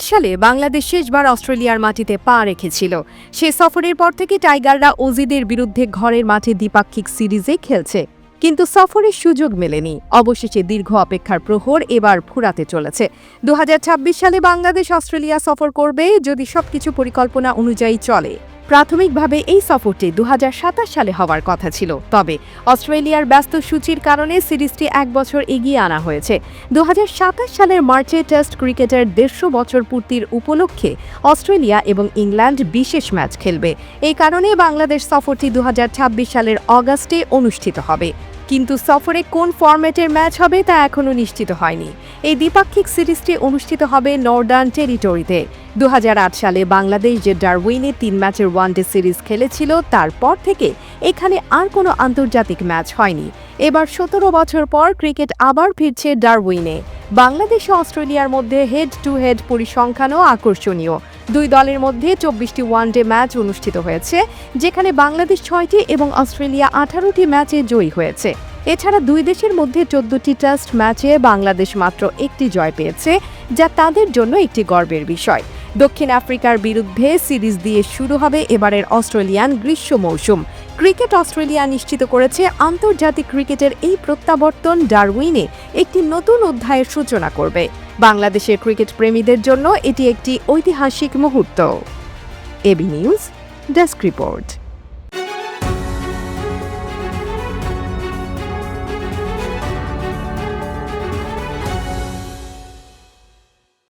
সালে বাংলাদেশ শেষবার অস্ট্রেলিয়ার মাটিতে পা রেখেছিল। সে সফরের পর থেকে টাইগাররা অজিদের বিরুদ্ধে ঘরের মাঠে দ্বিপাক্ষিক সিরিজে খেলছে। কিন্তু সফরের সুযোগ মেলেনি। অবশেষে দীর্ঘ অপেক্ষার প্রহর এবার ফুরাতে চলেছে। দু হাজার ছাব্বিশ সালে বাংলাদেশ অস্ট্রেলিয়া সফর করবে যদি সবকিছু পরিকল্পনা অনুযায়ী চলে। প্রাথমিকভাবে এই সফরটি দুহাজার সাতাশ সালে হওয়ার কথা ছিল। তবে অস্ট্রেলিয়ার ব্যস্ত সূচির কারণে সিরিজটি এক বছর এগিয়ে আনা হয়েছে। দু হাজার সাতাশ সালের মার্চে টেস্ট ক্রিকেটের দেড়শো বছর পূর্তির উপলক্ষে অস্ট্রেলিয়া এবং ইংল্যান্ড বিশেষ ম্যাচ খেলবে। এই কারণে বাংলাদেশ সফরটি দু হাজার ছাব্বিশ সালের অগাস্টে অনুষ্ঠিত হবে। কিন্তু সফরে কোন ফরম্যাটের ম্যাচ হবে তা এখনও নিশ্চিত হয়নি। এই দ্বিপাক্ষিক সিরিজটি অনুষ্ঠিত হবে নর্দার্ন টেরিটরিতে। দু হাজার আট সালে বাংলাদেশ যে ডারউইনে তিন ম্যাচের ওয়ানডে সিরিজ খেলেছিল, তারপর থেকে এখানে আর কোনো আন্তর্জাতিক ম্যাচ হয়নি। এবার সতেরো বছর পর ক্রিকেট আবার ফিরছে ডারউইনে। বাংলাদেশ ও অস্ট্রেলিয়ার মধ্যে হেড টু হেড পরিসংখ্যানও আকর্ষণীয়। দুই দলের মধ্যে চব্বিশটি ওয়ানডে ম্যাচ অনুষ্ঠিত হয়েছে, যেখানে বাংলাদেশ ছয়টি এবং অস্ট্রেলিয়া আঠারোটি ম্যাচে জয়ী হয়েছে। এছাড়া দুই দেশের মধ্যে চোদ্দটি টেস্ট ম্যাচে বাংলাদেশ মাত্র একটি জয় পেয়েছে, যা তাদের জন্য একটি গর্বের বিষয়। দক্ষিণ আফ্রিকার বিরুদ্ধে সিরিজ দিয়ে শুরু হবে এবারের অস্ট্রেলিয়ান গ্রীষ্ম মৌসুম। ক্রিকেট অস্ট্রেলিয়া নিশ্চিত করেছে, আন্তর্জাতিক ক্রিকেটের এই প্রত্যাবর্তন ডারউইনে একটি নতুন অধ্যায়ের সূচনা করবে। বাংলাদেশের ক্রিকেট প্রেমীদের জন্য এটি একটি ঐতিহাসিক মুহূর্ত। AB news, desk report.